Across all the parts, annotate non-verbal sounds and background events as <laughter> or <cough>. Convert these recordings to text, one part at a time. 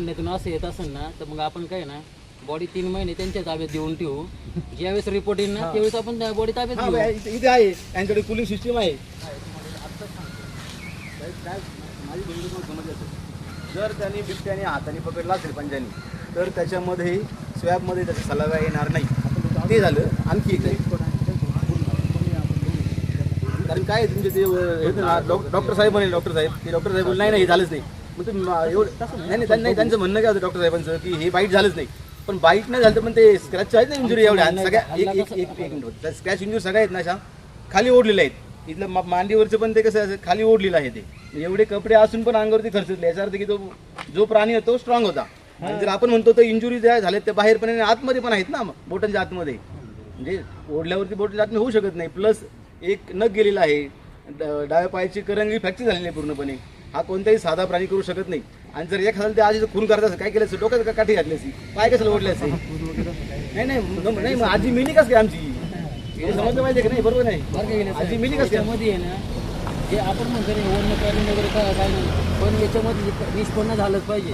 म्हणण्यातून असं येत असेल ना तर मग आपण काय ना बॉडी तीन महिने त्यांच्या ताब्यात देऊन ठेवू. ज्यावेळेस रिपोर्ट येईल ना त्यावेळेस आपण बॉडी ताब्यात हा घेऊ. इथे इथे आहे. त्यांच्याकडे कुलिंग सिस्टीम आहे. साहेब, काय माझी भूमिका तुम्हाला समजली असेल. जर त्यांनी बिबट्याने हाताने पकडला असेल पंजानी तर त्याच्यामध्ये स्वॅबमध्ये त्याचा सलावा येणार नाही. ते झालं आणखी एक आहे. कारण काय आहे तुमचे ते अं, हे होतं ना, डॉक- डॉक्टर साहेब म्हणे डॉक्टर साहेब. ते डॉक्टर साहेब बोलले, नाही नाही हे झालंच नाही. मग एवढं नाही नाही त्यांना- त्यांचं म्हणणं काय होतं डॉक्टर साहेबांचं की हे बाईट झालंच नाही. पण बाईट नाही झालं तर पण ते स्क्रॅच आहेत ना इंजुरी एवढ्या. आणि सगळ्या एक एक एक एक मिनिट. स्क्रॅच इंजुरी सगळ्या आहेत ना अशा. खाली ओढलेल्या आहेत. इथलं मा- मांडीवरचं पण ते कसं असं खाली ओढलेलं आहे ते. म्हणजे एवढे कपडे असून पण अंगावरती खर्चले याचा अर्थ की तो जो प्राणी आहे तो स्ट्रॉंग होता. आणि जर आपण म्हणतो तर इंजुरी ज्या झाल्या त्या बाहेर पण आणि आतमध्ये पण आहेत ना बोटांच्या आतमध्ये. म्हणजे ओढल्यावरती बोटांच्या आतमध्ये होऊ शकत नाही. प्लस एक नख गेलेला आहे. ड- डाव्या पायाची करंगळी फ्रॅक्चर झालेली आहे पूर्णपणे. हा कोणताही साधा प्राणी करू शकत नाही. आणि जर एखाद्याला ते आजी खून करत असेल काय केलं डोक्यात का काठी घातली असती पाय कसं ओढले असते नाही नाही आजी मिली कस काय आमची? हे समजलं आहे का नाही? बरोबर नाही? आजी मिली कस आहे ना जे आपण म्हणतो ना वन्य प्राणी वगैरे काय काय नाही. पण याच्यामध्ये निष्पन्न झालंच पाहिजे.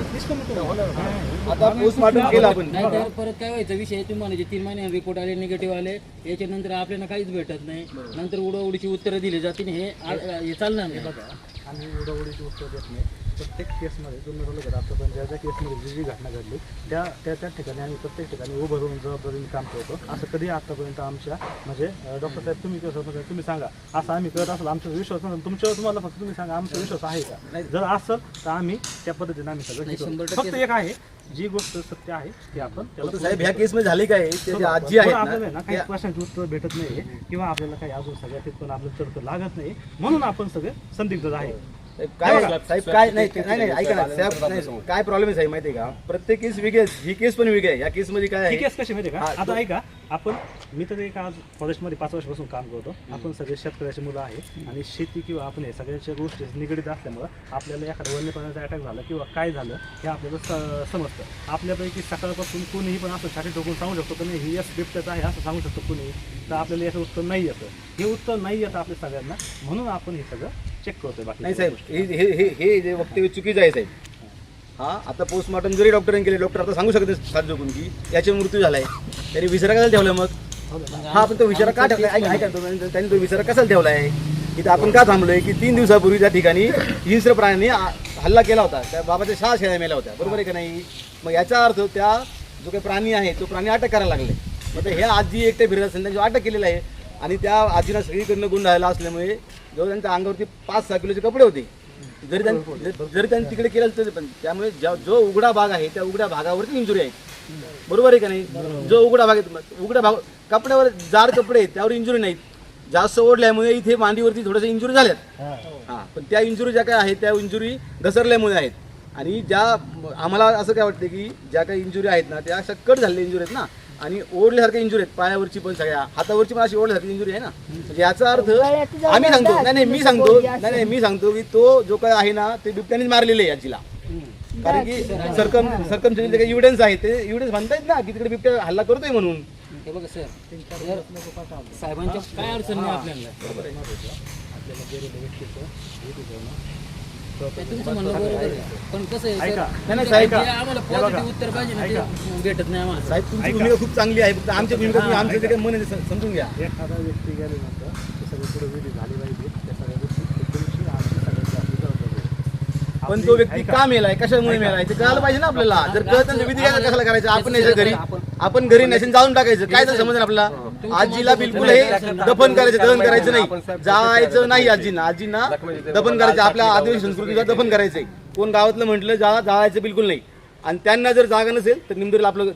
आता पोस्टमॉर्टम केलं आपण. नाही तर परत काय व्हायचा? विषय तुम्ही म्हणायचे तीन महिने रिपोर्ट आले निगेटिव्ह आले याच्यानंतर आपल्याला काहीच भेटत नाही. नंतर उडवडीची उत्तरं दिली जातील हे हे चालणार नाही. बघा. आम्ही उडवडीची उत्तर देत नाही. प्रत्येक केसमध्ये बरोबर करा आपण ज्या ज्या केसमध्ये जी जी घटना घडली त्या त्या त्या ठिकाणी आम्ही प्रत्येक ठिकाणी उभं राहून जबाबदारीने काम करतो. असं कधी आतापर्यंत आमच्या म्हणजे डॉक्टर साहेब तुम्ही कसं तुम्ही सांगा. असं आम्ही करत असेल आमचा विश्वास नसेल तुमच्यावर तुम्हाला फक्त तुम्ही सांगा आमचा विश्वास आहे का? जर असेल तर आम्ही त्या पद्धतीने आम्ही सगळं. फक्त एक आहे जी गोष्ट सत्य आहे ती आपण साहेब ह्या केसमध्ये झाले काय? आजी आहे ना काही प्रश्नांची उत्तर भेटत नाही किंवा आपल्याला काही अजून सगळ्यात पण आपलं तर्क लागत नाही म्हणून आपण सगळे संदिग्ध आहे काय साहेब काय नाही नाही नाही ऐका ना साहेब नाही, काय प्रॉब्लेम आहे साहेब माहिती आहे का? प्रत्येक केस वेगळी ही केस पण वेगळी आहे. या केसमध्ये काय ही आहे केस कशी माहिती आहे का? आता ऐका आपण मी तर एक आज फॉरेस्टमध्ये पाच वर्षापासून काम करतो. आपण सगळे शेतकऱ्याची मुलं आहे आणि शेती किंवा आपण हे सगळ्याच्या गोष्टी निगडीत असल्यामुळं आपल्याला एखाद्या वन्य प्राण्याचा अटॅक झाला किंवा काय झालं हे आपल्याला समजतं. आपल्यापैकी सकाळपासून कोणीही पण असं छाती ठोकून सांगू शकतो पण ही यस बिबट्याचं आहे असं सांगू शकतो कोणी. तर आपल्याला याचं उत्तर नाही येतं. हे उत्तर नाही येतं आपल्या सगळ्यांना. म्हणून आपण हे सगळं चेक करतोय बाकी नाही साहेब हे हे हे- हे जे वक्तव्य चुकीचं आहे साहेब. हा आता पोस्टमॉर्टम जरी डॉक्टरांनी केले डॉक्टर आता सांगू शकत साथ जोगून की याचा मृत्यू झालाय. त्यांनी विचारा कशाला ठेवला मग? हा पण तो विचारा का ठेवला? ऐका ऐका तो- त्यांनी तो विचारा कशाला ठेवलाय इथं आपण का थांबलोय की तीन दिवसापूर्वी त्या ठिकाणी हिंस्र प्राण्यांनी आ- हल्ला केला होता. त्या बाबाच्या सहा शेळ्या मेल्या होत्या. बरोबर आहे का नाही? मग याचा अर्थ त्या जो काही प्राणी आहे तो प्राणी अटक करायला लागले. मग ते ह्या आजी एकटे फिरत असेल त्यांची अटक केलेलं आहे आणि त्या आजीला सगळीकडनं गुण राहिला असल्यामुळे जेव्हा त्यांच्या अंगावरती पाच सहा किलोचे कपडे होते जरी त्यांनी जर- जरी त्यांनी तिकडे केलं असतं पण त्यामुळे ज्या- जो उघडा भाग आहे त्या उघड्या भागावरती इंजुरी आहे. बरोबर आहे का नाही? जो उघडा भाग आहे उघड्या भाग कपड्यावर जाड कपडे आहेत त्यावर इंजुरी नाहीत. जास्त ओढल्यामुळे इथे मांडीवरती थोड्याशा इंजुरी झाल्यात. हा पण त्या इंजुरी ज्या काय आहेत त्या इंजुरी घसरल्यामुळे आहेत. आणि ज्या आम्हाला असं काय वाटतं की ज्या काही इंजुरी आहेत ना त्या अशा कट झालेल्या इंजुरी आहेत ना आणि ओढल्यासारख्या इंजुरी आहेत. पायावरची पण सगळ्या. हातावरची पण अशी ओढल्यासारखी इंजुरी आहे ना. म्हणजे याचा अर्थ आम्ही सांगतो. नाही नाही मी सांगतो. नाही नाही मी सांगतो की तो जो काय आहे ना ते बिबट्यानेच मारलेले आहे आजीला. कारण की सरकम सरकम जे काही एव्हिडन्स आहे ते एव्हिडन्स म्हणतायत ना की तिकडे बिबट्या हल्ला करतोय म्हणून. हे बघा सर. साहेबांच्या काय अडचण नाही आपल्याला? तुमचं म्हणणं बरोबर आहे. पण कसं आहे ऐका. सर, नाही, नाही, साहेब, जे आम्हाला पॉझिटिव्ह उत्तर पाहिजे ना ते भेटत नाही आम्हाला. साहेब तुमची भूमिका खूप चांगली आहे. फक्त आमच्या भूमिका तुम्ही आमचं जे काही मन आहे ते समजून घ्या. एखादा व्यक्ती गेल्यानंतर ते सगळे पुढे विधी झाली पाहिजे. त्या सगळ्या गोष्टी तुमची आमची सगळ्यांची आपली जबाबदारी आहे. पण आपली- तो व्यक्ती ऐका. का मेलाय? कशामुळे मेलाय? ते कळायला पाहिजे ना आपल्याला. जर कळत नाही तर विधी काय कशाला करायचं? आपण याच्या घरी? आपण घरी नसेल जाऊन टाकायचं. काय तर समज आपल्याला? आजीला बिलकुल हे दफन करायचं दहन करायचं नाही. जायचं नाही आजींना. आजींना दफन करायचं आपल्या आदिवासी संस्कृतीला दफन करायचंय. कोण गावातलं म्हटलं जा जायचं बिलकुल नाही. आणि त्यांना जर जागा नसेल तर निमदरीला आपलं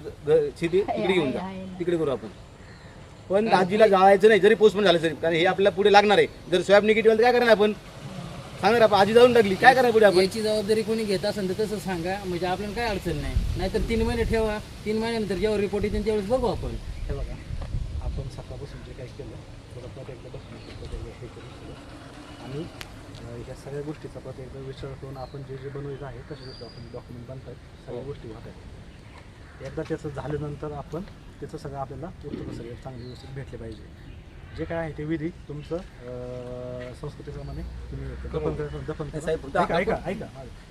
शेती तिकडे घेऊन जा. तिकडे करू आपण. पण आजीला जायचं नाही जरी पोस्टमन झालं तरी. कारण हे आपल्याला पुढे लागणार आहे. जर स्वॅब निगेटिव्ह तर काय करणार आपण? सांगणार आपण आजी जाऊन टाकली. काय करणार पुढे आपण? याची जबाबदारी कोणी घेत असेल तर तसं सांगा. म्हणजे आपल्याला काय अडचण नाही. नाहीतर तीन महिने ठेवा. तीन महिन्यानंतर जेव्हा रिपोर्ट येते त्यावेळेस बघू आपण. हे बघा. आपण काही केलं? थोडं परत एकदा बसून परत एकदा हे केलं आणि ह्या सगळ्या गोष्टीचा परत एकदा विचार करून आपण जे जे बनवायचं आहे तसे जसे आपण डॉक्युमेंट बनतात सगळ्या गोष्टी होत आहेत एकदा त्याचं झाल्यानंतर आपण त्याचं सगळं आपल्याला उत्तर सगळे चांगले व्यवस्थित भेटले पाहिजे. जे काय आहे ते विधी तुमचं संस्कृतीप्रमाणे तुम्ही दफन करायचं दफन करा. साहेब, फक्त ऐका ऐका.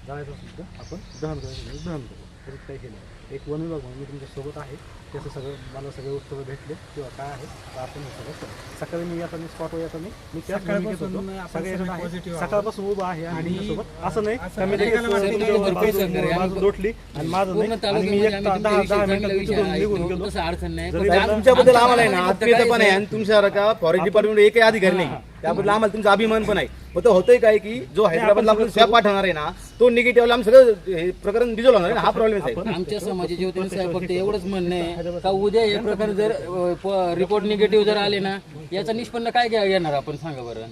जायचं तर आपण दहन करायचं दहन करू काही हे नाही. एक वन विभाग म्हणून मी तुमच्यासोबत आहे. त्याचं सगळं मला सगळे उत्तर भेटले किंवा काय आहे तर आपण हे सगळं करू. सकाळी मी येताना स्पॉटवर येताना मी. त्याच भूमिकेत होतो. सगळे याच्यात आहे. सकाळपासून उभा आहे आणि तुमच्यासोबत. असं नाही का मी लगेच तुमच्यावर बाजू- बाजू लोटली आणि माझं पूर्ण नाही. आणि मी तालुक्यामध्ये एक आम्ही दहा तुमच्या दहा विषयी मिनिटात चांगला विषय तिथून निघून. गेलो. तसं अडचण नाही. जरी पण तुमच्याबद्दल आम्हाला आहे ना आत्मीयता काय पण आहे. आणि तुमच्यासारखा फॉरेस्ट डिपार्टमेंट एकही अधिकारी नाही. त्याबद्दल आम्हाला तुमचा अभिमान पण आहे. पण तो होतोय काय की जो हैदराबादला आपण स्वॅप पाठवणार आहे ना तो निगेटिव्हला आम्ही सगळं हे प्रकरण डिझॉल्व होणार आहे ना हा प्रॉब्लेम आहे आमच्या समाजाचे होते साहेब फक्त एवढंच म्हणणं आहे का उद्या हे प्रकार जर रिपोर्ट निगेटिव्ह जर आले ना याचं निष्पन्न काय घ्या- घेणार आपण सांगा बरं.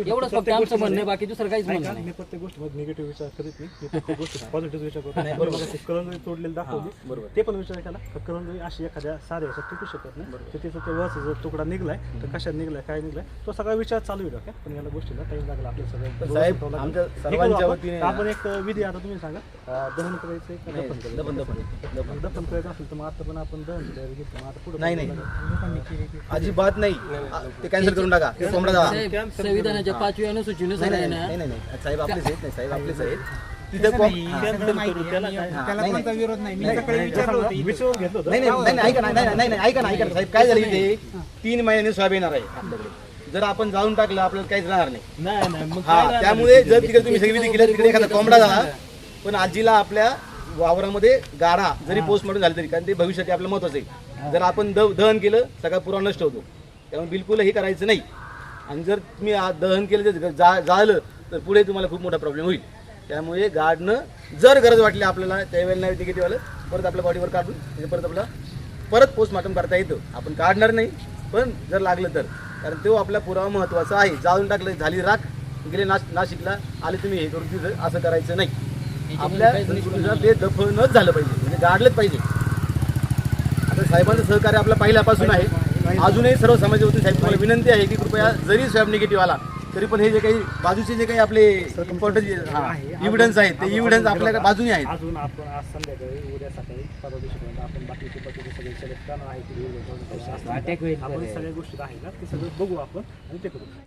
एवढंच फक्त आमचं म्हणणं आहे बाकी दुसरं काहीच म्हणणं नाही. मी प्रत्येक गोष्टीमध्ये निगेटिव्ह विचार करीत नाही. मी प्रत्येक गोष्टी पॉझिटिव्ह <laughs> विचार करतो बरोबर. करंजळी तोडलेली दाखवली. ते पण विचार केला का करंजळी अशी एखाद्या साध्या वर्षात तुटू शकत नाही. तर तिचा ते वरचा जर तुकडा निघलाय तर कशात निघलाय काय निघलाय तो सगळा विचार चालू आहे डोक्यात. पण याला गोष्टीला टाइम लागला आपल्या साहेब, आमच्या. सर्वांच्या हे वतीने आपण. एक विधी आता तुम्ही सांगा. अं, दहन करायचं का दफन करायचं दफन दफन. दफन. दफन करायचं असेल तर मग आता पण आपण दहन तयारी घेतो मग आता पुढे नाही नाही. अजिबात नाही. आ, ते कॅन्सल करून टाका. ते कोंबडा जावा नाही साहेब संविधानाच्या पाचव्या अनुसूचीनुसार आहे ना. नाही नाही नाही. साहेब आपलेच आहेत नाही साहेब आपलेच आहेत. तिथं कोंब- हा. त्याला कोणता विरोध नाही. मी सकाळी विचारलं होतं. इथं. विचारून घेतलं होतं. नाही नाही नाही नाही, ऐका ना नाही नाही नाही ऐका ना ऐका ना साहेब काय झालं इथे? तीन महिन्याने स्वाब येणार आहे आपल्याकडे. जर आपण जाऊन टाकलं आपल्याला काहीच राहणार नाही. नाही नाही मग हा त्यामुळे जर तिकडे तुम्ही सगळी केल्या तिकडे एखादा कोंबडा झाला पण आजीला आपल्या वावरामध्ये गाडा जरी पोस्टमॉर्टम झाली तरी कारण ते भविष्यात आपलं महत्वाचं आहे. जर आपण द दहन केलं सगळा पुरावा नष्ट होतो. त्यामुळे बिलकुल हे करायचं नाही. आणि जर तुम्ही आ- दहन केलं तर जा जाळलं तर पुढे तुम्हाला खूप मोठा प्रॉब्लेम होईल. त्यामुळे गाडनं जर गरज वाटली आपल्याला त्यावेळेला नाही निगेटिव्ह आलं परत आपल्या बॉडीवर काढून म्हणजे परत आपला परत पोस्टमॉर्टम करता येतं. आपण काढणार नाही पण जर लागलं तर. कारण तो आपला पुरावा महत्त्वाचा आहे. जाळून टाकलं झाली राख गेले नाश नाशिकला आले तुम्ही हे करून तिथं असं करायचं नाही. आपल्या ते दफनच झालं पाहिजे. म्हणजे गाडलंच पाहिजे. आता साहेबांचं सहकार्य आपलं पहिल्यापासून आहे. अजूनही सर्व समाजावरती साहेब तुम्हाला विनंती आहे की कृपया जरी स्वॅब निगेटिव्ह आला तरी पण हे जे काही बाजूचे जे काही आपले इम्पॉर्टंट इव्हिडन्स आहेत ते इव्हिडन्स आपल्या बाजूने आहेत. अजून आपण आज संध्याकाळी उद्या सकाळी परवा दिवशीपर्यंत आपण बाकीचे बाकीचे सगळे सिलेक्ट करणार आहे की आपण सगळ्या गोष्टी आहे ना ते सगळं बघू आपण आणि ते करू.